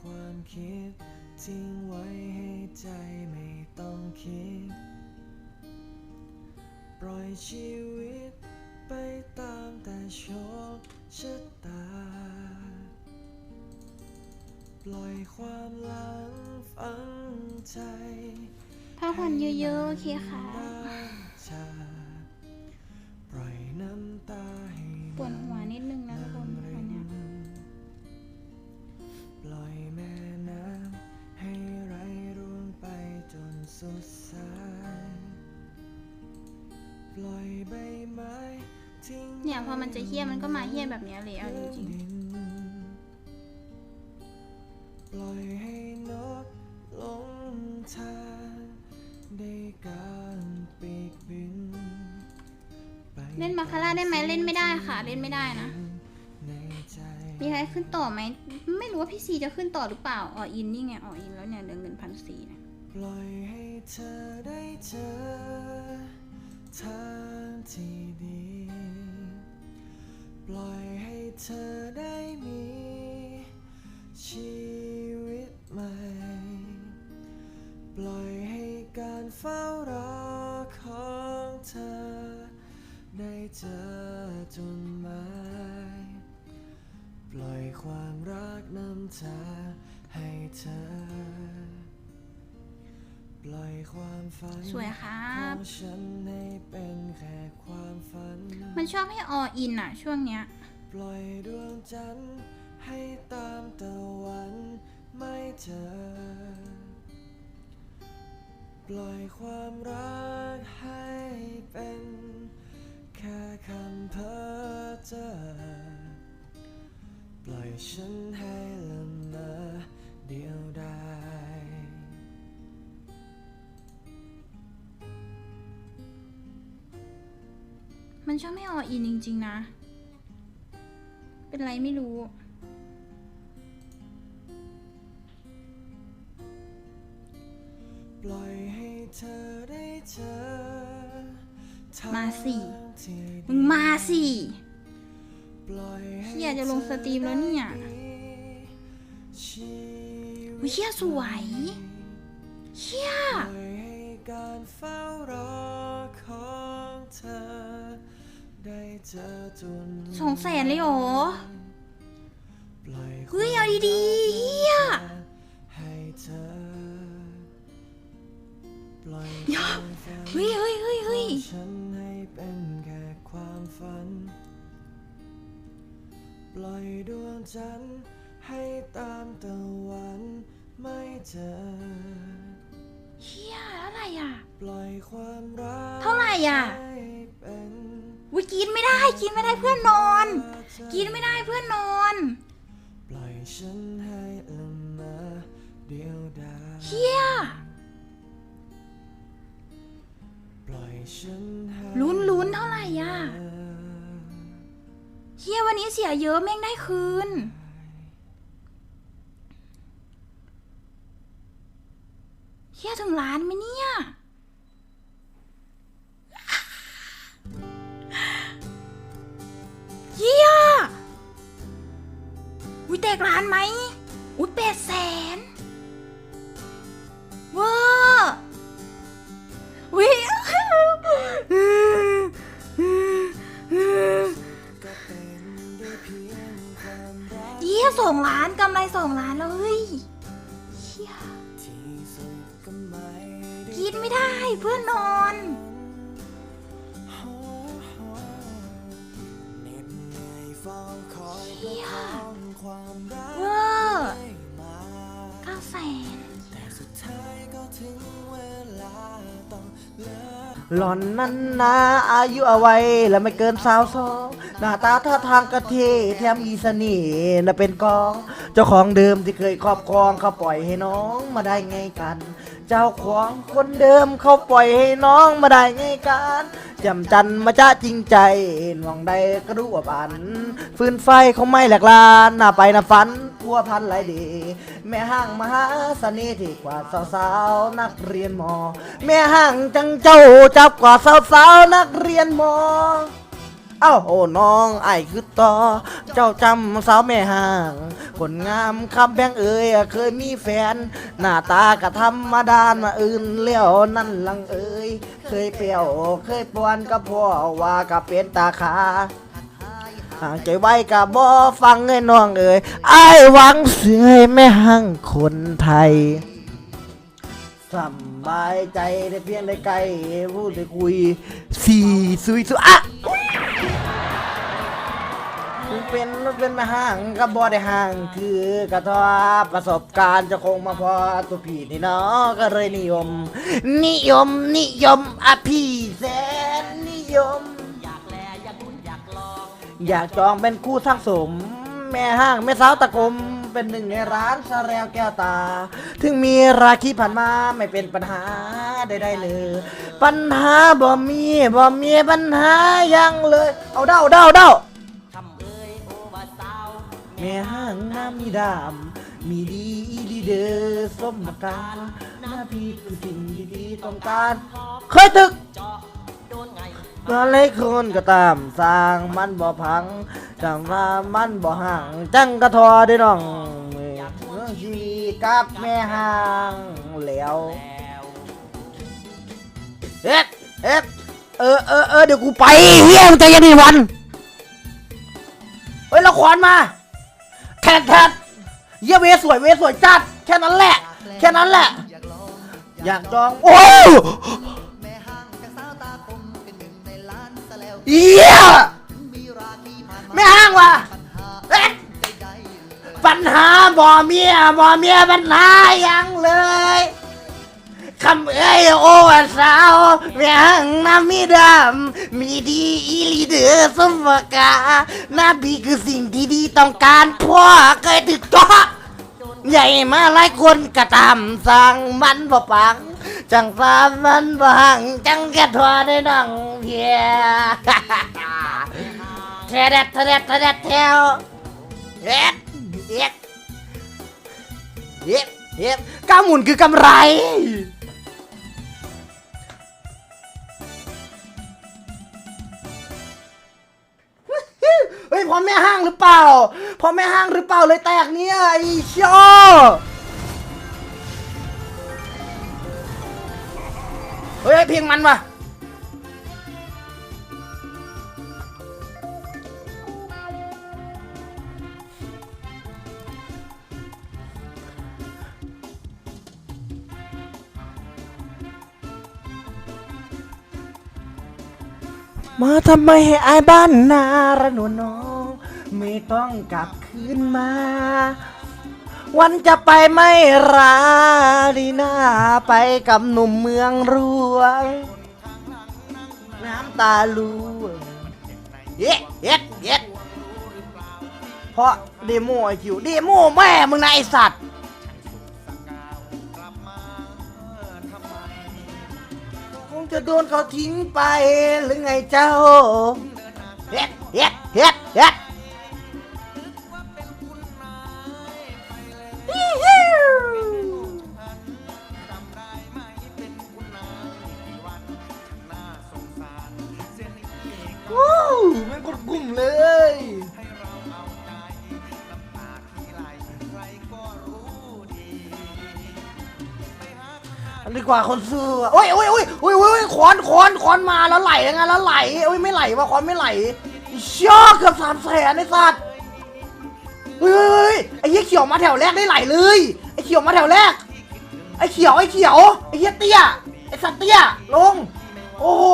ความคิด ทิ้งไว้ให้ใจไม่ต้องคิด ปล่อยชีวิตไปตามแต่โชคชะตา ปล่อยความหลังฝังใจพักผ่อนเยอะๆโอเคค่ะชาปล่อยน้ำตา เนี่ยพอมันจะเฮี้ยมันก็มาเฮี้ยแบบเนี้ยเลยเอาจริงปล่อยให้นกลงทางได้กางปีกบินไปๆเล่นมาคาร่าได้ไหมเล่นไม่ได้ค่ะ เล่นไม่ได้นะ มีใครขึ้นต่อไหม ไม่รู้ว่าพี่ซีจะขึ้นต่อหรือเปล่าอ๋ออินนี่ไงอ๋ออินแล้วเนี่ยเดือนเงินพันสี่นะปล่อยให้เธอได้เจอทางที่ดี ปล่อยให้เธอได้มี ชีวิตใหม่ ปล่อยให้การเฝ้ารอของเธอ ได้เจอจนหมายปล่อยความรักนำทางให้เธอ สวยครัขอบงฉันให้เป็นแค่ความฝันมันชอบให้ออินอะช่วงเนี้ยปล่อยดวงจันทร์ให้ตามตะวันไม่เจอ ปล่อยความรักให้เป็นแค่คำเพ้อเจ้อปล่อยฉันให้ละเมอเดียว ชอบให้ออินจริง ๆ นะ เป็นไรไม่รู้ ปล่อยให้เธอได้เจอทงมาสิที่มึงมาสิปล่อยให้เฮียจะลงสตรีมแล้วเนี่ยชีวิเฮียสวยเฮียปล่อยให้การเฝ้ารอของเธอได้เจอจน สองแสนเลยเหรอปล่อยเฮ้ยเอาดีๆเฮียให้เธอปล่อยเดี๋ยวความฝันเฮ้ยเฮ้ยเฮ้ยเฮ้ยของฉันให้เป็นแค่ความฝันปล่อยดวงจันทร์ให้ตามตะวันไม่เจอเฮียเท่าไหร่อะ ปล่อยความรัก เท่าไหร่อะให้เป็น วิกินไม่ได้กินไม่ได้เพื่อนนอน กินไม่ได้เพื่อนนอนปล่อยฉันให้ละเมอเดียวดาเฮียปล่อยฉันให้ลุ้นลุ้นเท่าไหร่อะเออเฮียวันนี้เสียเยอะแม่งได้คืนเฮียถึงล้านไหมเนี่ยานไหม อุ้ยแปดแสนเว้าอุ้ยก็เป็นได้เพียงความรักเฮียสองล้านกำไรสองล้านแล้วเฮ้ยเฮียที่สุดก็ไม่ได้กินไม่ได้เพื่อนนอนเหน็ดเหนื่อย หล่อนนั้นนะอายุเอาไว้และไม่เกินสาวสองหน้าตาท่าทางกะเทแถมมีเสน่ห์นะเป็นกอง เจ้าของเดิมที่เคยครอบครองเขาปล่อยให้น้องมาได้ไงกัน เจ้าของคนเดิมเขาปล่อยให้น้องมาได้ไงกันจำจันมาจ้าจริงใจหน่วงใดก็รู้ว่าปัน ฟืนไฟเขาไม่แหลกลานหน้าไปหน้าฝัน พัวพันหลายดี แม่ห้างมหาเสน่ห์ที่กว่าสาวๆนักเรียนมอ แม่ห้างจังเจ้าจับกว่าสาวๆนักเรียนมอเอ้าโอ้น้องไอ้คือต่อ เจ้าจำสาวแม่ห่าง คนงามคำแบงเอ่ยเคยมีแฟน หน้าตากะธรรมดามาอื่นเลี้ยวนั่นลังเอ่ยเคยเปรี้ยวเคยปวนกับพ่อว่ากับเป็นตาขา ห่างใจไว้กับบ่ฟังเอ้ยน้องเอ่ยไอ้หวังเสื่อยแม่ห่างคนไทยสบายใจได้เพียงได้ใกล้พูดได้คุยสี่สุยสุอะเป็นรถเป็นมาห่างกับบอได้ห่างคือกระทอประสบการณ์จะคงมาพอตัวพี่นี่เนาะก็เลยนิยม นิยมนิยมอะพี่แสนนิยม อยากจองเป็นคู่ทักสม แม่ห้างแม่สาวตะกลมเป็นหนึ่งในร้านซาแรวแก้วตา ถึงมีราคีผ่านมาไม่เป็นปัญหาใดๆเลย ปัญหาบ่มีบ่มีปัญหาอยังเลย เอาเด้าเด้าเด้าแม่ห้างน้ำมีดำมีดีดีเดอสมการหน้าพี่คือสิ่งดีๆต้องการ เคยตึก ก็เลยคนก็ตามสร้างมันบ่พังจังว่ามันบ่ห่าง จังกระทอได้น้องเมื่องชีวิตกับแม่ห่างแล้วเอ็ดเอ็ดเออเออเออเดี๋ยวกูไปเฮียมึงจเย็นดิวันเฮ้ยละครมาแทนแทนเยี่ยเวสวยเวสวยจัด แค่นั้นแหละ แค่นั้นแหละ อยากจอง โอ้ เอี้ยไม่ห้างว่ะเอ๊ะปัญหาบ่เมียบ่เมียปัญหายังเลยคำเอ้ยโอ้สาวแม่ห้างน้ำมีดำมีดีอีลีเดือสมวกาหน้าบีคือสิ่งที่ดีต้องการพ่อเคยถึกต่อใหญ่มาหลายคนกระตามสั่งมันบ่ปัง จังสามันบ่หังจังแกทัวได้น้องเพียแทเด็ดแทเด็ดแทเด็ดแถวเอ็ดเอ็ดเอ็ดเอ็ดก้าหมุนคือกำไรเฮ้ยพ่อแม่ห้างหรือเปล่าพ่อแม่ห้างหรือเปล่าเลยแตกเนี่ยไอ้ชอ เฮ้ยเพลงมันว่ะมาทำไมให้อายบ้านนาระนวน้อง ไม่ต้องกลับคืนมา วันจะไปไม่ราดีนาไปกับหนุ่มเมืองรวง น้ำตาลูเย็ดเย็ดเย็ดเพราะเดโมไอคิวเดโมแม่มึงนะไอสัตว์คงจะโดนเขาทิ้งไปหรือไงเจ้าเฮ็ดเฮ็ดเฮ็ดเฮ็ด ไม่กดกลุ่มเลย อันดีกว่าคนซื้ออะโอ้ยโอ้ยโอ้ยโอ้ยโอ้ยคอนคอนคอนมาแล้วไหลยังไงแล้วไหลโอ้ยไม่ไหลว่ะคอนไม่ไหลเชี่ยเกือบสามแสนไอ้สัตว์เฮ้ยเฮ้ยเฮ้ยไอ้เหี้ยเขียวมาแถวแรกได้ไหลเลยไอ้เขียวมาแถวแรกไอ้เขียวไอ้เขียวไอ้เหี้ยเตี้ยไอ้สัตว์เตี้ยลงโอ้โห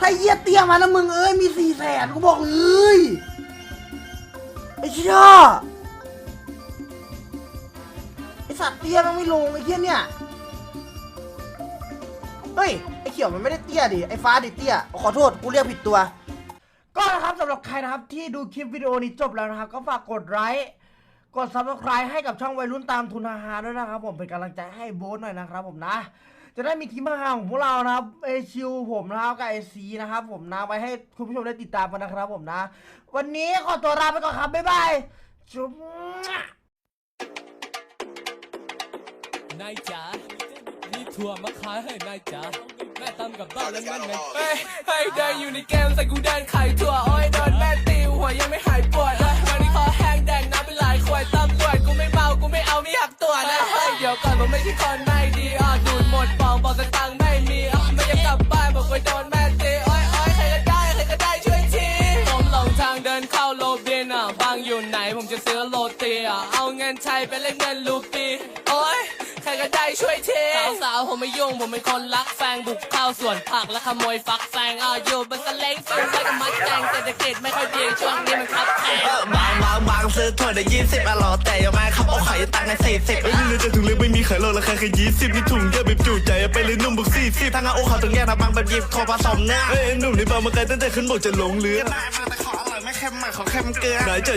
ถ้าเหี้ยเตี้ยมาแล้วมึงเอ้ยมีสี่แสนกูบอกเลยไอ้เชี่ยไอ้สัตว์เตี้ยมันไม่ลงไอ้เหี้ยเนี่ยเฮ้ยไอ้เขียวมันไม่ได้เตี้ยดิไอ้ฟ้าดิเตี้ยขอโทษกูเรียกผิดตัว ก็นะครับสำหรับใครนะครับที่ดูคลิปวิดีโอนี้จบแล้วนะครับ ก็ฝากกดไลค์กด subscribe ให้กับช่องวัยรุ่นตามทุนอาหารด้วยนะครับผมเป็นกำลังใจให้โบ๊ทหน่อยนะครับผมนะ จะได้มีคลิปมาหาของพวกเรานะครับเอชิวผมนะครับกับไอซีนะครับผมนะไว้ให้คุณผู้ชมได้ติดตามกันนะครับผมนะ วันนี้ขอตัวลาไปก่อนครับ บ๊ายบายจุ๊บนายจ๋านี่ถั่วมาขายให้นายจ๋าแม่ตำกับบ้านแล้วมันไงเฮ้ยเฮ้ยเดินอยู่ในเกมใส่กูเดินไข่ถั่วโอ้ยโดนแม่ตีหัวยังไม่หายปวดเลยวันนี้คอแห้งแดงน้ำเป็นหลายขวดตำรวจกูไม่เมากูไม่เอาไม่หักตัวนะเฮ้ยเดี๋ยวก่อนผมไม่ใช่คนไม่ดีอะดู ดหมดปองบอกสตังค์ไม่มีอะไม่อยากกลับบ้านบอกไปโดนแม่ตีโอ้ยอ้ยใครก็ได้ใครก็ได้ช่วยทีผมหลงทางเดินเข้าโลบินอะบางอยู่ไหนผมจะซื้อโรตีอะเอาเงินไทยไปเล่นเงินลูปี ก็ได้ช่วยทีสาวๆผมไม่ยุ่งผมเป็นคนรักแฟงบุกเข้าสวนผักและขโมยฟักแฟงอะอยู่บนสเล้งฟิลไปกับมัดแตงเศรษฐกิจไม่ค่อยดีช่วงนี้มันคับแพงบางบางบางซื้อถั่วได้ยี่สิบอะหรอแต่ยังไม่ขับเอาไข่ตังค์ในสี่สิบเอ้ยนี่เลยจะถุงเล็กไม่มีไข่โลราคาแค่ยี่สิบนี่ถุงเยอะแบบจุใจไปเลยนุ่มบุกซี่สิบทางเอาโอ้เขาต้องแยกนะบางแบบหยิบโทรผสมเนื้อเอ้ยไอ้หนุ่มนี่บางมาไกลตั้งแต่ขึ้นบกจะหลงเรือได้มาแต่ขออร่อยไม่เค็มมากขอเค็มเกลือไหนเจอ